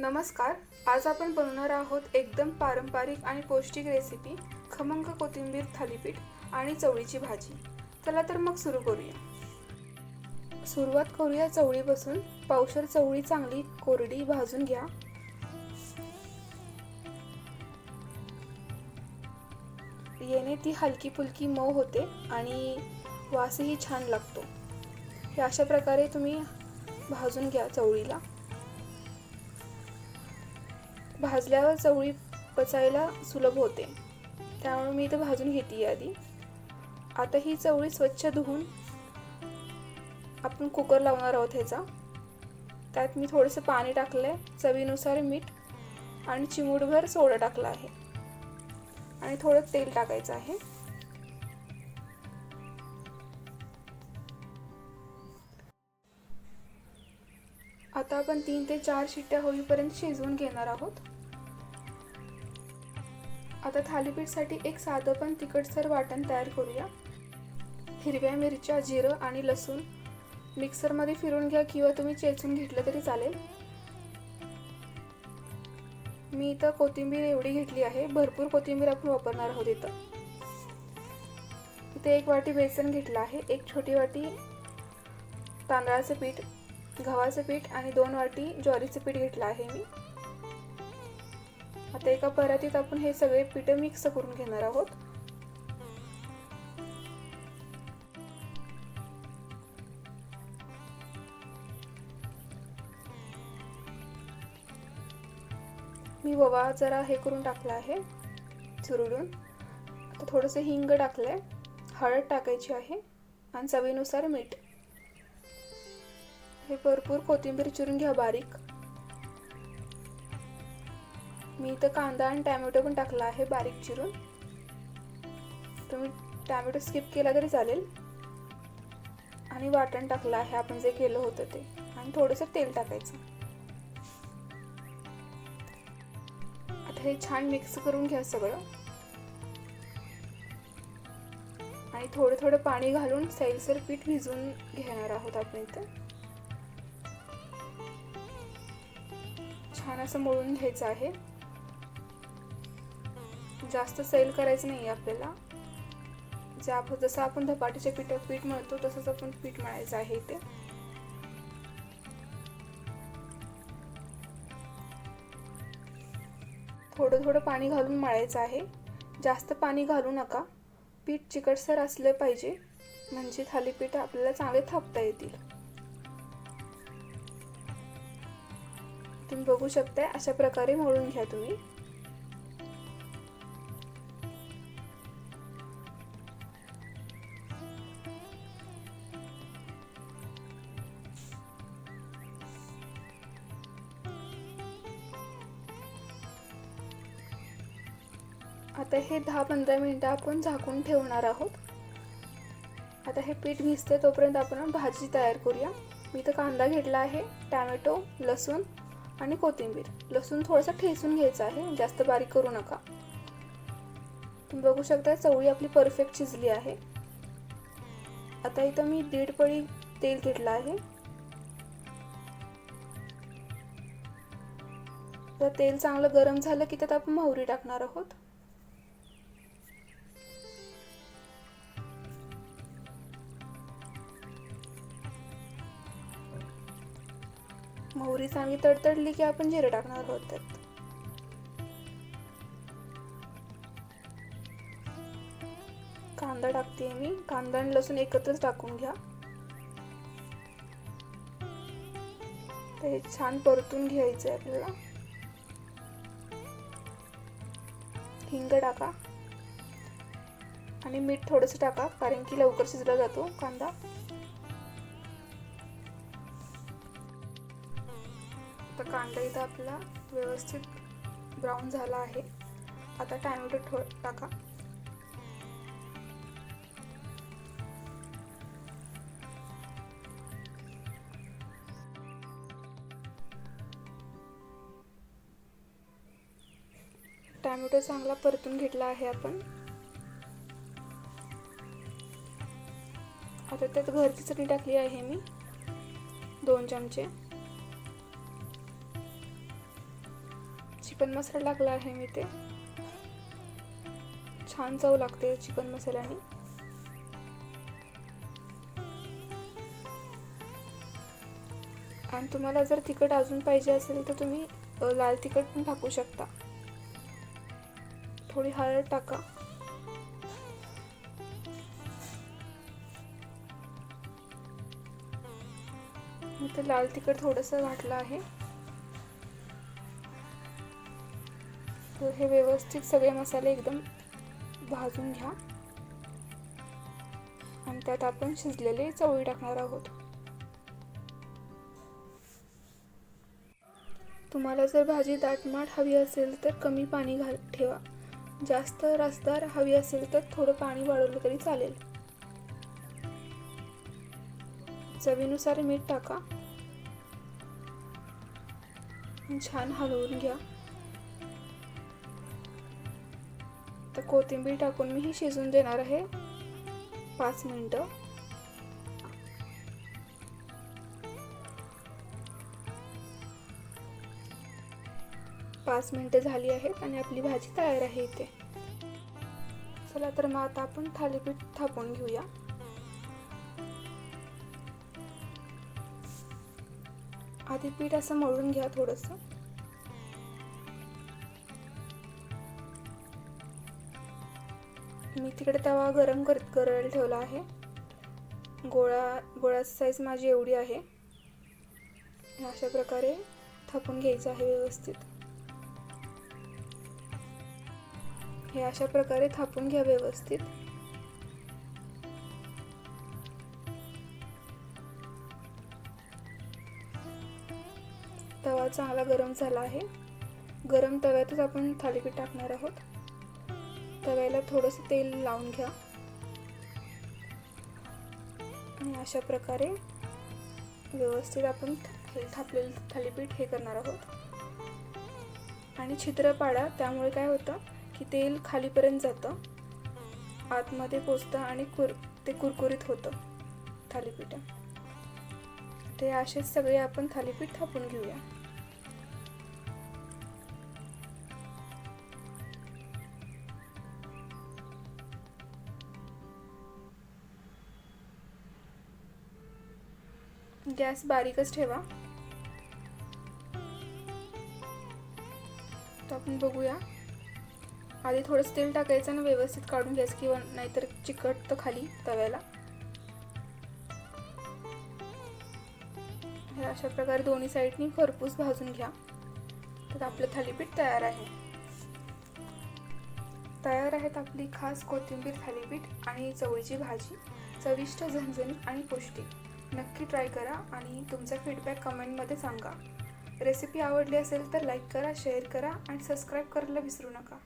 नमस्कार आज आपण बनवणार आहोत एकदम पारंपरिक आणि पौष्टिक रेसिपी खमंग कोथिंबीर थालीपीठ आणि चवळीची भाजी. चला तर मग सुरू करूया. सुरुवात करूया चवळीपासून. पावशर चवळी चांगली कोरडी भाजून घ्या. येणे ती हलकी फुलकी मऊ होते आणि वासही छान लागतो. अशा प्रकारे तुम्ही भाजून घ्या चवळीला. भाजल्यावर चवळी पचायला सुलभ होते. त्यामुळे मी इथं भाजून घेते आधी आता ही चवळी स्वच्छ धुवून आपण कुकर लावणार आहोत ह्याचा. त्यात मी थोडंसं पाणी टाकलं आहे चवीनुसार मीठ आणि चिमूटभर सोडा टाकला आहे. आणि थोडं तेल टाकायचं आहे. आता आपण तीन ते चार शिट्ट्या होईपर्यंत शिजवून घेणार आहोत. आता थालीपीठसाठी एक साधं पण तिखटसर वाटण तयार करूया. हिरव्या मिरच्या जिरं आणि लसूण. मिक्सरमध्ये फिरून घ्या किंवा तुम्ही चेचून घेतलं तरी चालेल. मी इथं कोथिंबीर एवढी घेतली आहे. भरपूर कोथिंबीर आपण वापरणार आहोत इथं. इथे एक वाटी बेसन घेतलं आहे. एक छोटी वाटी तांदळाचं पीठ गव्हाचं पीठ आणि दोन वाटी ज्वारीचं पीठ घेतलं आहे मी. आता एका परातीत आपण हे सगळे पीठ मिक्स करून घेणार आहोत. मी ववा जरा हे करून टाकला आहे चुरडून. आता थोडंसं हिंग टाकलंय हळद टाकायची आहे आणि चवीनुसार मीठ. हे भरपूर कोथिंबीर चिरून घ्या बारीक. मी इथं कांदा आणि टॅमॅटो पण टाकला आहे बारीक चिरून. तुम्ही टॅमॅटो स्किप केला तरी चालेल. आणि वाटण टाकलं आहे आपण जे केलं होतं ते. आणि थोडंसं तेल टाकायचं. आता हे छान मिक्स करून घ्या सगळं. आणि थोडं थोडं पाणी घालून सैलसर पीठ भिजवून घेणार आहोत आपण इथं. छान असं मळून घ्यायचं आहे. जास्त सैल करायचं नाही आपल्याला. जे आपण जसं आपण धपाटीच्या पीठ पीठ मळतो तसंच आपण पीठ मळायचं आहे इथे. थोडं थोडं पाणी घालून मळायचं आहे. जास्त पाणी घालू नका. पीठ चिकटसर असलं पाहिजे. म्हणजे थालीपीठ आपल्याला चांगले थापता येतील. तुम्ही बघू शकताय अशा प्रकारे मळून घ्या तुम्ही. आता हे दहा पंधरा मिनटं आपण झाकून ठेवणार आहोत. आता हे पीठ भिजते तोपर्यंत आपण भाजी तयार करूया. मी इथं कांदा घेतला आहे टॅमॅटो लसूण आणि कोथिंबीर. लसूण थोडंसं ठेचून घ्यायचं आहे जास्त बारीक करू नका. तुम्ही बघू शकता चवळी आपली परफेक्ट शिजली आहे. आता इथं मी दीड पळी तेल घेतलं आहे. तर तेल चांगलं गरम झालं की त्यात आपण मोहरी टाकणार आहोत. मोहरी चांगली तडतडली की आपण जिरे टाकणार आहोत त्यात. कांदा टाकते मी. कांदा आणि लसूण एकत्रच टाकून घ्या. ते छान परतून घ्यायचं आहे आपल्याला. हिंग टाका. आणि मीठ थोडंसं टाका कारण की लवकर शिजला जातो कांदा. आता कांदा इथं आपला व्यवस्थित ब्राऊन झाला आहे. आता टॅमॅटो ठो टाका. टॅमॅटो चांगला परतून घेतला आहे आपण. आता त्यात घरची चटणी टाकली आहे मी दोन चमचे. चिकन मसाला टाकला आहे मी ते. छान चव लागते चिकन मसाल्याने. आणि तुम्हाला जर तिखट अजून पाहिजे असेल तर तुम्ही लाल तिखट पण टाकू शकता. थोडी हळद टाका. मी तर लाल तिखट थोडंसं घातलं आहे. तर हे व्यवस्थित सगळे मसाले एकदम भाजून घ्या. आणि त्यात आपण शिजलेले चवळी टाकणार आहोत. तुम्हाला जर भाजी दाटमाट हवी असेल तर कमी पाणी घाल ठेवा. जास्त रसदार हवी असेल तर थोडं पाणी वाढवलं तरी चालेल. चवीनुसार मीठ टाका. छान हलवून घ्या. आता कोथिंबीर टाकून मी ही शिजून देणार आहे. पाच मिनटं. पाच मिनटं झाली आहेत आणि आपली भाजी तयार आहे इथे. चला तर मग आता आपण थालीपीठ थापून घेऊया. आधी पीठ असं मळून घ्या थोडंसं. मी तिकडे तवा गरम कर करायला ठेवला आहे. गोळा गोळाची साईज माझी एवढी आहे. अशा प्रकारे थापून घ्यायचं आहे व्यवस्थित. हे अशा प्रकारे थापून घ्या व्यवस्थित. तवा चांगला गरम झाला आहे. गरम तव्यातच आपण थालीपीठ टाकणार आहोत. तव्याला थोडंसं तेल लावून घ्या. आणि अशा प्रकारे व्यवस्थित आपण थापलेलं थालीपीठ हे करणार आहोत. आणि छिद्र पाडा त्यामुळे काय होतं की तेल खालीपर्यंत जातं. आतमध्ये पोचतं आणि कुर ते कुरकुरीत होतं थालीपीठ. ते असेच सगळे आपण थालीपीठ थापून घेऊया. गॅस बारीकच ठेवा. तर आपण बघूया. आधी थोडंसं तेल टाकायचं आणि व्यवस्थित काढून घ्यायचं किंवा नाहीतर चिकटतं खाली तव्याला. हे अशा प्रकारे दोन्ही साईडनी खरपूस भाजून घ्या. तर आपलं थालीपीठ तयार आहे. तयार आहेत आपली खास कोथिंबीर थालीपीठ आणि चवळीची भाजी. चविष्ट झणझणीत आणि पौष्टिक. नक्की ट्राय करा आणि तुमचा फीडबॅक कमेंटमध्ये सांगा. रेसिपी आवडली असेल तर लाईक करा शेअर करा आणि सबस्क्राईब करायला विसरू नका.